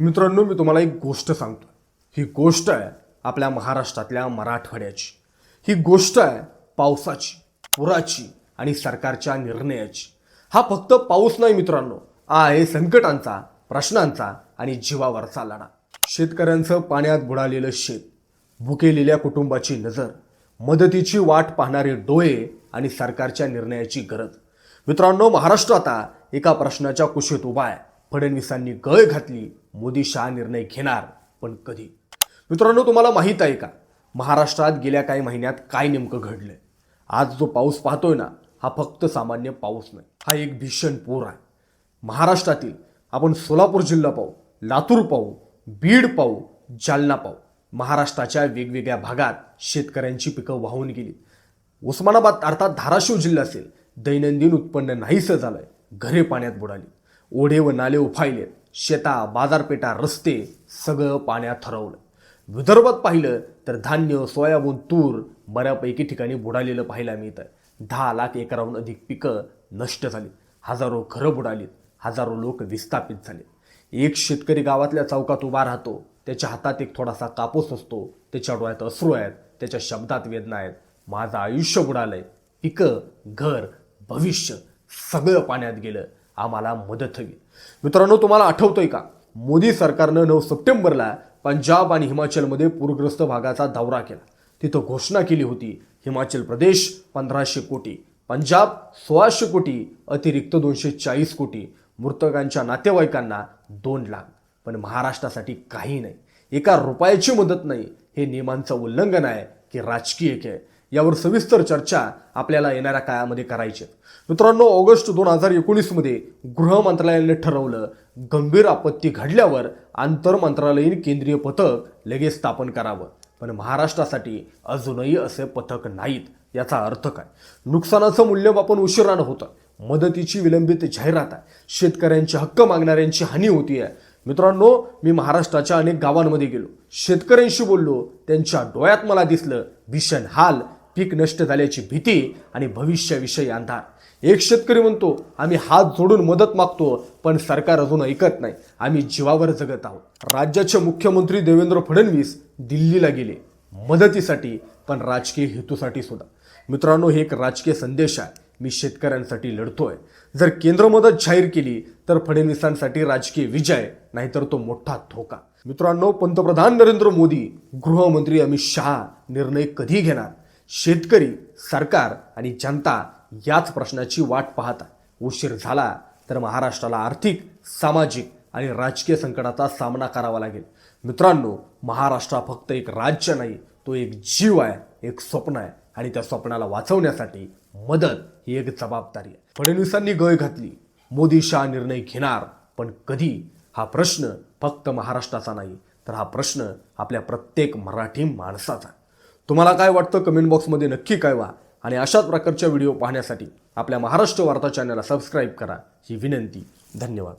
मित्रांनो मी तुम्हाला एक गोष्ट सांगतो. ही गोष्ट आहे आपल्या महाराष्ट्रातल्या मराठवाड्याची. ही गोष्ट आहे पावसाची पुराची आणि सरकारच्या निर्णयाची. हा फक्त पाऊस नाही मित्रांनो हा आहे संकटांचा प्रश्नांचा आणि जीवावरचा लढा. शेतकऱ्यांचं पाण्यात बुडालेलं शेत भुकेलेल्या कुटुंबाची नजर मदतीची वाट पाहणारे डोळे आणि सरकारच्या निर्णयाची गरज. मित्रांनो महाराष्ट्र आता एका प्रश्नाच्या कुशीत उभा आहे. फडणवीसांनी गळ घातली. मोदी शहा निर्णय घेणार पण कधी? मित्रांनो तुम्हाला माहीत आहे का? महाराष्ट्रात गेल्या काही महिन्यात काय नेमकं घडलंय? आज जो पाऊस पाहतोय ना हा फक्त सामान्य पाऊस नाही हा एक भीषण पूर आहे. महाराष्ट्रातील आपण सोलापूर जिल्हा पाहू लातूर पाहू बीड पाहू जालना पाहू महाराष्ट्राच्या वेगवेगळ्या भागात शेतकऱ्यांची पिकं वाहून गेली. उस्मानाबाद अर्थात धाराशिव जिल्हा असेल दैनंदिन उत्पन्न नाहीसं झालंय घरे पाण्यात बुडाली. ओढे व नाले उफायलेत शेता बाजारपेठा रस्ते सगळं पाण्यात हरवलं विदर्भात पाहिलं तर धान्य सोयाबीन तूर बऱ्यापैकी ठिकाणी बुडालेलं पाहायला मिळतं. दहा लाख एकराहून अधिक पिकं नष्ट झाली हजारो घरं बुडालीत. हजारो लोक विस्थापित झाले. एक शेतकरी गावातल्या चौकात उभा राहतो. त्याच्या हातात एक थोडासा कापूस असतो. त्याच्या डोळ्यात अश्रू आहेत. त्याच्या शब्दात वेदना आहेत. माझं आयुष्य बुडालंय. पिकं घर भविष्य सगळं पाण्यात गेलं. आम्हाला मदत हवी. मित्रांनो तुम्हाला आठवतोय का? मोदी सरकारनं नऊ सप्टेंबरला पंजाब आणि हिमाचलमध्ये पूरग्रस्त भागाचा दौरा केला. तिथं घोषणा केली होती हिमाचल प्रदेश पंधराशे कोटी पंजाब सोळाशे कोटी अतिरिक्त दोनशे चाळीस कोटी. मृतकांच्या नातेवाईकांना दोन लाख. पण महाराष्ट्रासाठी काही नाही. एका रुपयाची मदत नाही. हे नियमांचं उल्लंघन आहे. की राजकीय खेळ. यावर सविस्तर चर्चा आपल्याला येणाऱ्या काळामध्ये करायची मित्रांनो ऑगस्ट दोन हजार एकोणीसमध्ये गृह मंत्रालयाने ठरवलं गंभीर आपत्ती घडल्यावर आंतर मंत्रालयीन केंद्रीय पथक लगेच स्थापन करावं. पण महाराष्ट्रासाठी अजूनही असे पथक नाहीत याचा अर्थ काय? नुकसानाचं मूल्यमापन उशिरानं होतं. मदतीची विलंबित जाहिरात आहे. शेतकऱ्यांचे हक्क मागणाऱ्यांची हानी होती आहे मित्रांनो मी महाराष्ट्राच्या अनेक गावांमध्ये गेलो. शेतकऱ्यांशी बोललो. त्यांच्या डोळ्यात मला दिसलं भीषण हाल पीक नष्ट झाल्याची भीती आणि भविष्याविषयी अंधार. एक शेतकरी म्हणतो आम्ही हात जोडून मदत मागतो पण सरकार अजून ऐकत नाही. आम्ही जीवावर जगत आहोत. राज्याचे मुख्यमंत्री देवेंद्र फडणवीस दिल्लीला गेले. मदतीसाठी पण राजकीय हेतूसाठी सुद्धा. मित्रांनो हे एक राजकीय संदेश आहे. मी शेतकऱ्यांसाठी लढतोय. जर केंद्र मदत जाहीर केली तर फडणवीसांसाठी राजकीय विजय नाहीतर तो मोठा धोका. मित्रांनो पंतप्रधान नरेंद्र मोदी गृहमंत्री अमित शहा निर्णय कधी घेणार? शेतकरी सरकार आणि जनता याच प्रश्नाची वाट पाहत उशीर झाला तर महाराष्ट्राला आर्थिक सामाजिक आणि राजकीय संकटाचा सामना करावा लागेल. मित्रांनो महाराष्ट्र फक्त एक राज्य नाही तो एक जीव आहे एक स्वप्न आहे. आणि त्या स्वप्नाला वाचवण्यासाठी मदत ही एक जबाबदारी आहे. फडणवीसांनी गय घातली. मोदी शहा निर्णय घेणार. पण कधी? हा प्रश्न फक्त महाराष्ट्राचा नाही तर हा प्रश्न आपल्या प्रत्येक मराठी माणसाचा तुम्हाला काय वाटतं? कमेंट बॉक्समध्ये नक्की कळवा. आणि अशाच प्रकारच्या व्हिडिओ पाहण्यासाठी आपल्या महाराष्ट्र वार्ता चॅनलला सबस्क्राईब करा. ही विनंती. धन्यवाद.